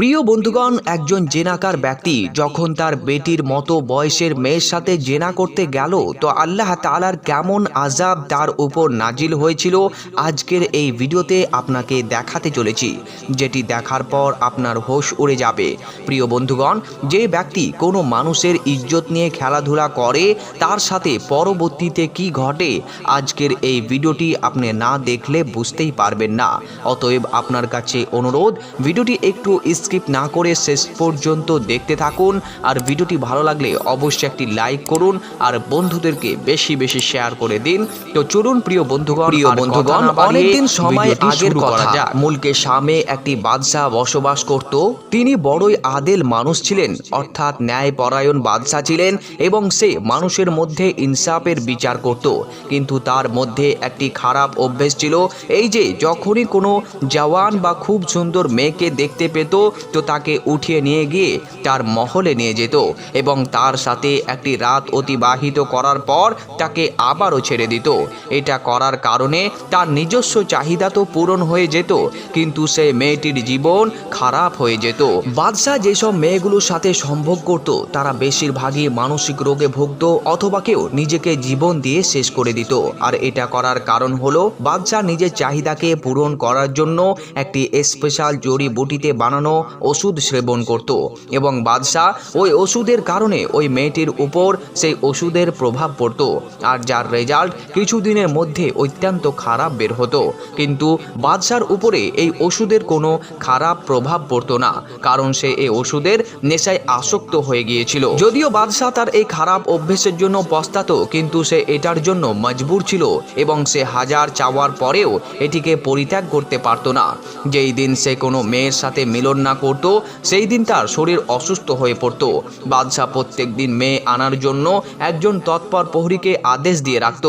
প্রিয় বন্ধুগণ, একজন জেনাকার ব্যক্তি যখন তার বেটির মতো বয়সের মেয়ের সাথে জেনা করতে গেল, তো আল্লাহ তালার কেমন আজাব তার উপর নাজিল হয়েছিল আজকের এই ভিডিওতে আপনাকে দেখাতে চলেছি, যেটি দেখার পর আপনার হোশ উড়ে যাবে। প্রিয় বন্ধুগণ, যে ব্যক্তি কোনো মানুষের ইজ্জত নিয়ে খেলাধুলা করে, তার সাথে পরবর্তীতে কি ঘটে, আজকের এই ভিডিওটি আপনি না দেখলে বুঝতেই পারবেন না। অতএব আপনার কাছে অনুরোধ, ভিডিওটি একটু স্কিপ না করে শেষ পর্যন্ত দেখতে থাকুন। আর ভিডিওটি ভালো লাগলে অবশ্যই একটি লাইক করুন। আর বন্ধুদেরকে বেশি বেশি শেয়ার করে দিন। তো চলুন প্রিয় বন্ধুগণ প্রিয় বন্ধুগণ অনেকদিন সময় আগের কথা। মুলকে শামে একটি বাদশাহ বসবাস করত। তিনি বড়ই আদেল মানুষ ছিলেন অর্থাৎ ন্যায়পরায়ণ বাদশাহ ছিলেন এবং সে মানুষের মধ্যে ইনসাফের বিচার করত। কিন্তু তার মধ্যে একটি খারাপ অভ্যেস ছিল এই যে যখনই কোনো জওয়ান বা খুব সুন্দর মেয়েকে দেখতে পেত তো তাকে উঠিয়ে নিয়ে গিয়ে তার মহলে নিয়ে যেত এবং তার সাথে একটি রাত অতিবাহিত করার পর তাকে আবারও ছেড়ে দিত। এটা করার কারণে তার নিজস্ব চাহিদা তো পূরণ হয়ে যেত, কিন্তু সে মেয়েটির জীবন খারাপ হয়ে যেত। বাদশাহ যেসব মেয়েগুলোর সাথে সম্ভোগ করত, তারা বেশিরভাগই মানসিক রোগে ভুগত অথবা কেউ নিজেকে জীবন দিয়ে শেষ করে দিত। আর এটা করার কারণ হলো, বাদশাহ নিজের চাহিদাকে পূরণ করার জন্য একটি স্পেশাল জড়িবুটিতে বানানো ওষুধ সেবন করত এবং বাদশাহ ওই ওষুধের কারণে ওই মেয়েটির উপর সেই ওষুধের প্রভাব পড়ত। আর যার রেজাল্ট কিছুদিনের মধ্যে অত্যন্ত খারাপ বের হতো। কিন্তু বাদশার উপরে এই ওষুধের কোনো খারাপ প্রভাব পড়তো না, কারণ সে এই ওষুধের নেশায় আসক্ত হয়ে গিয়েছিল। যদিও বাদশাহ তার এই খারাপ অভ্যেসের জন্য পস্তাতো, কিন্তু সে এটার জন্য মজবুর ছিল এবং সে হাজার চাওয়ার পরেও এটিকে পরিত্যাগ করতে পারতো না। যেই দিন সে কোনো মেয়ের সাথে মিলন না করত, সেই দিন তার শরীর অসুস্থ হয়ে পড়ত। বাদশাহ প্রত্যেক দিন মেয়ে আনার জন্য একজন তৎপর প্রহরীকে আদেশ দিয়ে রাখত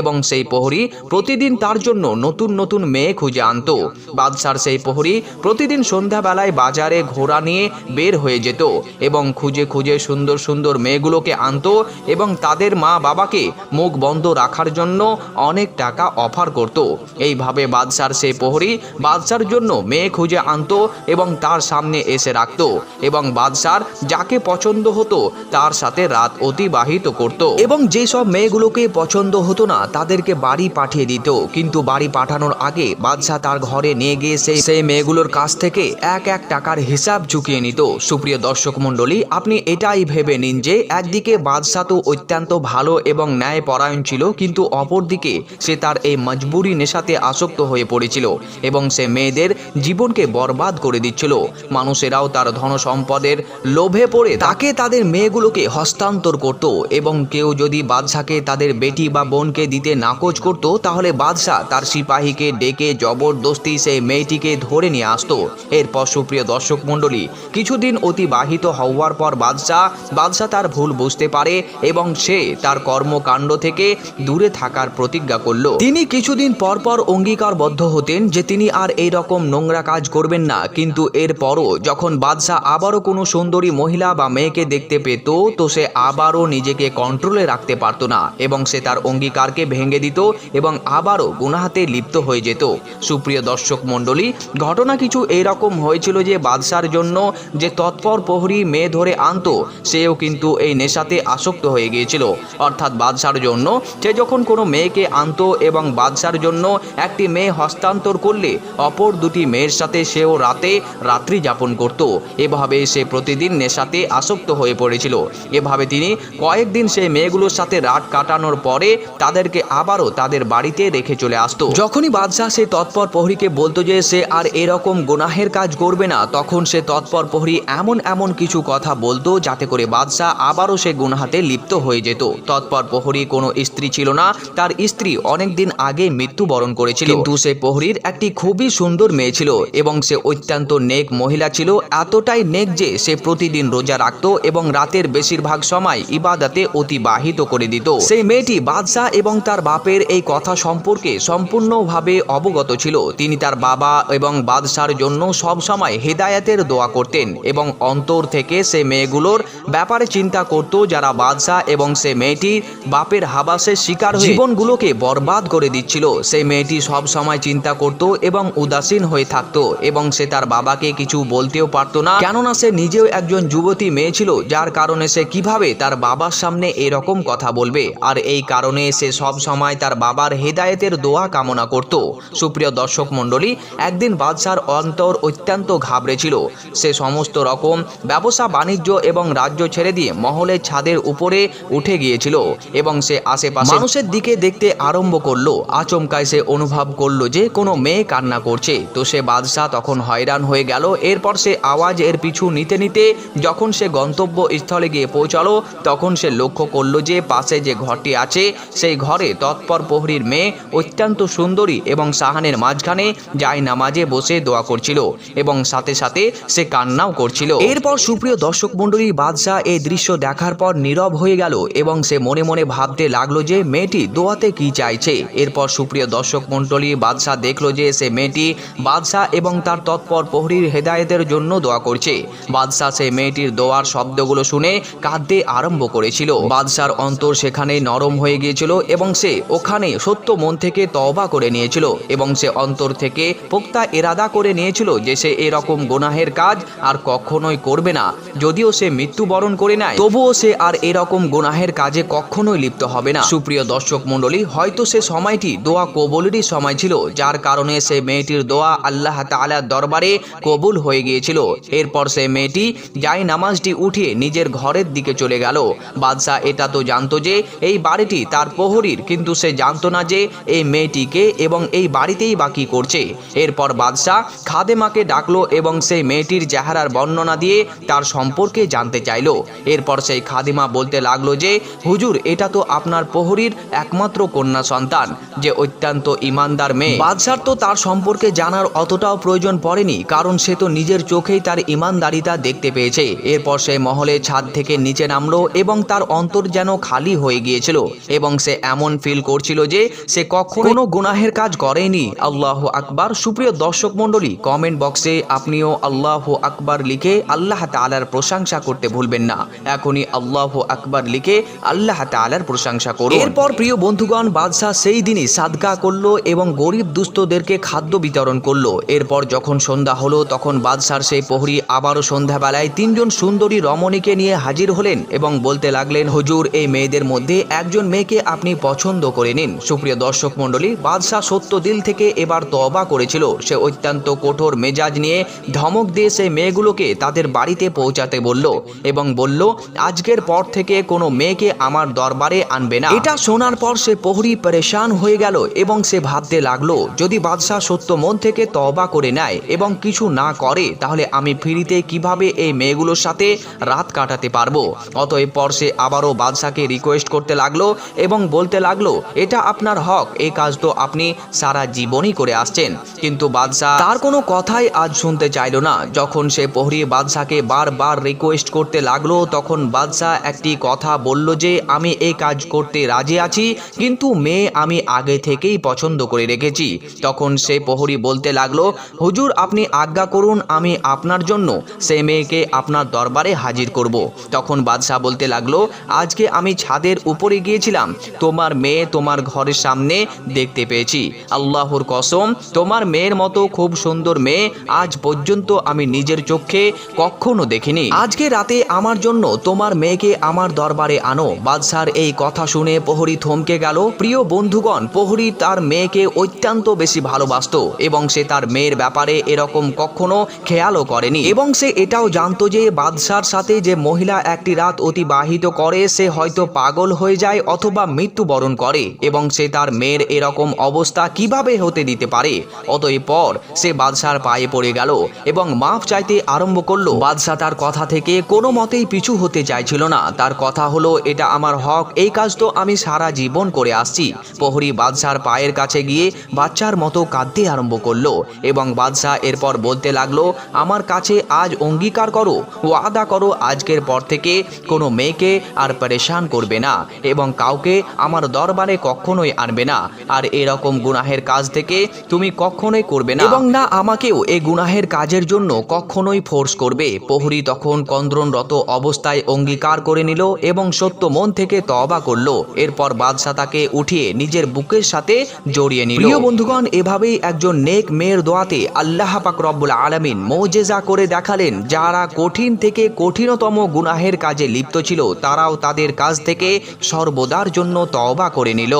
এবং সেই প্রহরী প্রতিদিন তার জন্য নতুন নতুন মেয়ে খুঁজে আনতো। বাদশার সেই প্রহরী প্রতিদিন সন্ধ্যাবেলায় বাজারে ঘোড়া নিয়ে বের হয়ে যেত এবং খুঁজে খুঁজে সুন্দর সুন্দর মেয়েগুলোকে আনতো এবং তাদের মা বাবাকে মুখ বন্ধ রাখার জন্য অনেক টাকা অফার করত। এইভাবে বাদশার সেই প্রহরী বাদশার জন্য মেয়ে খুঁজে আনতো এবং তার সামনে এসে রাখতো এবং বাদশার যাকে পছন্দ হতো তার সাথে রাত অতিবাহিত করত। এবং যেসব মেয়েগুলোকে পছন্দ হতো না, তাদেরকে বাড়ি পাঠিয়ে দিত। কিন্তু বাড়ি পাঠানোর আগে বাদশাহ তার ঘরে নিয়ে গিয়ে সেই সেই মেয়েগুলোর কাছ থেকে এক এক টাকার হিসাব চুকিয়ে নিত। সুপ্রিয় দর্শক মণ্ডলী, আপনি এটাই ভেবে নিন যে, একদিকে বাদশাহ তো অত্যন্ত ভালো এবং ন্যায় পরায়ণ ছিল, কিন্তু অপরদিকে সে তার এই মজবুরি নেশাতে আসক্ত হয়ে পড়েছিল এবং সে মেয়েদের জীবনকে বরবাদ করে দিচ্ছিল। মানুষেরাও তার ধন সম্পদের লোভে পড়ে তাকে তাদের মেয়েগুলোকে হস্তান্তর করত এবং কেউ যদি বাদশাকে তাদের বেটি বা বোনকে দিতে নাকচ করত, তাহলে বাদশাহ তার সিপাহীকে ডেকে জবরদস্তি সেই মেয়েটিকে ধরে নিয়ে আসতো। এরপর সুপ্রিয় দর্শক মণ্ডলী, কিছুদিন অতিবাহিত হওয়ার পর বাদশাহ বাদশাহ তার ভুল বুঝতে পারে এবং সে তার কর্মকাণ্ড থেকে দূরে থাকার প্রতিজ্ঞা করল। তিনি কিছুদিন পর পর অঙ্গীকারবদ্ধ হতেন যে তিনি আর এই রকম নোংরা কাজ করবেন না, কিন্তু এরপরও যখন বাদশাহ আবারও কোনো সুন্দরী মহিলা বা মেয়েকে দেখতে পেত, তো সে আবারও নিজেকে কন্ট্রোলে রাখতে পারতো না এবং সে তার অঙ্গীকারকে ভেঙে দিত এবং আবারও গুনাহাতে লিপ্ত হয়ে যেত। সুপ্রিয় দর্শক মণ্ডলী, ঘটনা কিছু এইরকম হয়েছিল যে বাদশার জন্য যে তৎপর প্রহরী মেয়ে ধরে আনতো, সেও কিন্তু এই নেশাতে আসক্ত হয়ে গিয়েছিল। অর্থাৎ বাদশার জন্য সে যখন কোনো মেয়েকে আনতো এবং বাদশার জন্য একটি মেয়ে হস্তান্তর করলে, অপর দুটি মেয়ের সাথে সেও রাতে রাত্রি যাপন করত। এভাবে সে প্রতিদিন নেশাতে আসক্ত হয়ে পড়েছিল। এভাবে তিনি কয়েকদিন সেই মেয়েগুলোর সাথে রাত কাটানোর পরে তাদেরকে আবারও তাদের বাড়িতে রেখে চলে আসতো। যখনই বাদশাহ সে তৎপর প্রহরীকে বলতো যে সে আর এরকম গুনাহের কাজ করবে না, তখন সে তৎপর প্রহরী এমন এমন কিছু কথা বলতো যাতে করে বাদশাহ আবারও সে গুনাহাতে লিপ্ত হয়ে যেত। তৎপর প্রহরী কোনো স্ত্রী ছিল না, তার স্ত্রী অনেকদিন আগে মৃত্যুবরণ করেছিল। কিন্তু সে প্রহরীর একটি খুবই সুন্দর মেয়ে ছিল এবং সে অত্যন্ত নেক মহিলা ছিল, এতটাই নেক যে সে প্রতিদিন রোজা রাখত এবং রাতের বেশিরভাগ সময় ইবাদাতে অতিবাহিত করে দিত। সেই মেয়েটি বাদশাহ এবং তার বাপের এই কথা সম্পর্কে সম্পূর্ণভাবে অবগত ছিল। তিনি তার বাবা এবং বাদশার জন্য সব সময় হেদায়াতের দোয়া করতেন এবং অন্তর থেকে সে মেয়েগুলোর ব্যাপারে চিন্তা করত যারা বাদশাহ এবং সে মেয়েটি বাপের হাবাসের শিকার জীবনগুলোকে বরবাদ করে দিচ্ছিল। সেই মেয়েটি সব সময় চিন্তা করত এবং উদাসীন হয়ে থাকত এবং সে তার বাবাকে কিছু কিছু বলতেও পারতো না। কেননা সে নিজেও একজন যুবতী মেয়ে ছিল, যার কারণে সে কীভাবে তার বাবার সামনে এরকম কথা বলবে। আর এই কারণে সে সব সময় তার বাবার হেদায়েতের দোয়া কামনা করত। সুপ্রিয় দর্শক মণ্ডলী, একদিন বাদশার অন্তর অত্যন্ত ঘাবড়ে ছিল। সে সমস্ত রকম ব্যবসা, বাণিজ্য এবং রাজ্য ছেড়ে দিয়ে মহলের ছাদের উপরে উঠে গিয়েছিল এবং সে আশেপাশে মানুষের দিকে দেখতে আরম্ভ করল। আচমকায় সে অনুভব করল যে কোনো মেয়ে কান্না করছে। তো সে বাদশাহ তখন হয়রান হয়ে গেল এরপর সে আওয়াজ এর পিছু নিতে নিতে যখন সে গন্তব্য স্থলে গিয়ে পৌঁছালো, তখন সে লক্ষ্য করল যে পাশে যে ঘরটি আছে, সেই ঘরে তৎপর প্রহরীর মেয়ে, অত্যন্ত সুন্দরী এবং সাহানের মাঝখানে যায় নামাজে বসে দোয়া করছিল এবং সাথে সাথে সে কান্নাও করছিল। এরপর সুপ্রিয় দর্শক মণ্ডলী, বাদশাহ এই দৃশ্য দেখার পর নীরব হয়ে গেল এবং সে মনে মনে ভাবতে লাগল যে মেয়েটি দোয়াতে কি চাইছে। এরপর সুপ্রিয় দর্শক মণ্ডলী, বাদশাহ দেখল যে সে মেয়েটি বাদশাহ এবং তার তৎপর প্রহরীর হেদায়েতের জন্য দোয়া করছে। বাদশাহ সেই মেয়েটির দোয়ার শব্দগুলো শুনে কাঁদতে আরম্ভ করেছিল। বাদশার অন্তর সেখানে নরম হয়ে গিয়েছিল এবং সে ওখানে সত্য মন থেকে তওবা করে নিয়েছিল এবং সে অন্তর থেকে পোক্তা এরাদা করে নিয়েছিল যে সে এরকম গোনাহের কাজ আর কখনোই করবে না। যদিও সে মৃত্যুবরণ করে নেয়, তবুও সে আর এরকম গোনাহের কাজে কখনোই লিপ্ত হবে না। সুপ্রিয় দর্শক মণ্ডলী, হয়তো সে সময়টি দোয়া কবুলেরই সময় ছিল, যার কারণে সে মেয়েটির দোয়া আল্লাহ তাআলার দরবারে কবুল হয়ে গিয়েছিল। এরপর সে মেয়েটি যাই নামাজটি উঠিয়ে নিজের ঘরের দিকে চলে গেল। বাদশাহ এটা তো জানতো যে এই বাড়িটি তার প্রহরীর, কিন্তু সে জানতো না যে এই মেয়েটিকে এবং এই বাড়িতেই বাকি করছে। এরপর বাদশাহ খাদেমাকে ডাকলো এবং সেই মেয়েটির চেহারার বর্ণনা দিয়ে তার সম্পর্কে জানতে চাইলো। এরপর সেই খাদিমা বলতে লাগল যে, হুজুর, এটা তো আপনার প্রহরীর একমাত্র কন্যা সন্তান, যে অত্যন্ত ইমানদার মেয়ে। বাদশার তো তার সম্পর্কে জানার অতটাও প্রয়োজন পড়েনি, কারণ সে তো নিজের চোখেই তার ইমানদারিতা দেখতে পেয়েছে। এরপর সে মহলে ছাদ থেকে নিচে নামলো এবং তার অন্তর যেন খালি হয়ে গিয়েছিল এবং সে এমন ফিল করছিল যে সে কখনো গুনাহের কাজ করেনি। আল্লাহ আকবার। সুপ্রিয় দর্শক মণ্ডলী কমেন্ট বক্সে আপনিও আল্লাহ আকবার লিখে আল্লাহ তাআলার প্রশংসা করতে ভুলবেন না। এখনই আল্লাহ আকবার লিখে আল্লাহ তাআলার প্রশংসা করুন। এরপর প্রিয় বন্ধুগণ, বাদশাহ সেই দিনই সাদকা করল এবং গরিব দুস্থদেরকে খাদ্য বিতরণ করল। এরপর যখন সন্ধ্যা হলো, তখন বাদশার সেই প্রহরী আবারও সন্ধ্যাবেলায় তিনজন সুন্দরী রমণীকে নিয়ে হাজির হলেন এবং বলতে লাগলেন, হুজুর, এই মেয়েদের মধ্যে একজন মেয়েকে আপনি পছন্দ করে নিন। সুপ্রিয় দর্শক মণ্ডলী, বাদশাহ সত্য দিল থেকে এবার তবা করেছিল। সে অত্যন্ত কঠোর মেজাজ নিয়ে ধমক দিয়ে সেই মেয়েগুলোকে তাদের বাড়িতে পৌঁছাতে বলল এবং বলল, আজকের পর থেকে কোনো মেয়েকে আমার দরবারে আনবে না। এটা শোনার পর সে প্রহরী পরেশান হয়ে গেল এবং সে ভাবতে লাগল, যদি বাদশাহ সত্য মন থেকে তবা করে নেয় এবং কিছু না করে তাহলে আমি ফ্রিতে কীভাবে এই মেয়েগুলোর সাথে রাত কাটাতে পারব? অতএব পর সে আবারও বাদশাকে রিকোয়েস্ট করতে লাগল এবং বলতে লাগল, এটা আপনার হক এই কাজ তো আপনি সারা জীবনই করে আসছেন। কিন্তু বাদশাহ তার কোনো কথাই আজ শুনতে চাইলো না। যখন সে প্রহরী বাদশাকে বারবার রিকোয়েস্ট করতে লাগল, তখন বাদশাহ একটি কথা বলল যে, আমি এই কাজ করতে রাজি আছি, কিন্তু মেয়ে আমি আগে থেকেই পছন্দ করে রেখেছি। তখন সে প্রহরী বলতে লাগল, হুজুর, আপনি আজ্ঞা করুন আমি আপনার জন্য সেই মেয়েকে আপনার দরবারে হাজির করব। তখন বাদশাহ বলতে লাগল, আজকে আমি ছাদের উপরে গিয়েছিলাম। তোমার মেয়ে তোমার ঘরের সামনে দেখতে পেয়েছি। আল্লাহর কসম, তোমার মেয়ের মতো খুব সুন্দর মেয়ে আজ পর্যন্ত আমি নিজের চোখে কখনো দেখিনি। আজকে রাতে আমার জন্য তোমার মেয়েকে আমার দরবারে আনো। বাদশার এই কথা শুনে প্রহরী থমকে গেল। প্রিয় বন্ধুগণ, প্রহরী তার মেয়েকে অত্যন্ত বেশি ভালোবাসতো এবং সে তার মেয়ের ব্যাপারে এরকম কখনো খেয়ালও করেনি। এবং সে এটাও জানতো যে বাদশার সাথে যে মহিলা একটি রাত অতিবাহিত করে, সে হয়তো পাগল হয়ে যায় অথবা মৃত্যুবরণ করে এবং সে তার মেয়ের এরকম অবস্থা কীভাবে হতে দিতে পারে? অতএব পর সে বাদশার পায়ে পড়ে গেল এবং মাফ চাইতে আরম্ভ করল। বাদশাহ তার কথা থেকে কোনো মতেই পিছু হতে চাইছিল না। তার কথা হলো, এটা আমার হক, এই কাজ তো আমি সারা জীবন করে আসছি। প্রহরী বাদশার পায়ের কাছে গিয়ে বাচ্চার মতো কাঁদতে আরম্ভ করল এবং বাদশাহ এরপর বলতে লাগল আমার কাছে আজ অঙ্গীকার করো ওয়াদা করো আজকের পর থেকে কোনো মেয়েকে আর পরেশান করবে না এবং কাউকে আমার দরবারে কখনোই আনবে না। আর এরকম গুনাহের কাজ থেকে তুমি কখনোই করবে না। এবং না আমাকেও এই গুনাহের কাজের জন্য কখনোই ফোর্স করবে। প্রহরী তখন কন্দ্রনরত অবস্থায় অঙ্গীকার করে নিল এবং সত্য মন থেকে তবা করল। এরপর বাদশাহ তাকে উঠিয়ে নিজের বুকের সাথে জড়িয়ে নিল। প্রিয় বন্ধুগণ এভাবেই একজন নেক মেয়ের দোয়াতে আল্লাহ পাক রব্বুল আলম আলামিন মৌজেজা করে দেখালেন, যারা কঠিন থেকে কঠিনতম গুনাহের কাজে লিপ্ত ছিল, তারাও তাদের কাজ থেকে সর্বদার জন্য তওবা করে নিল।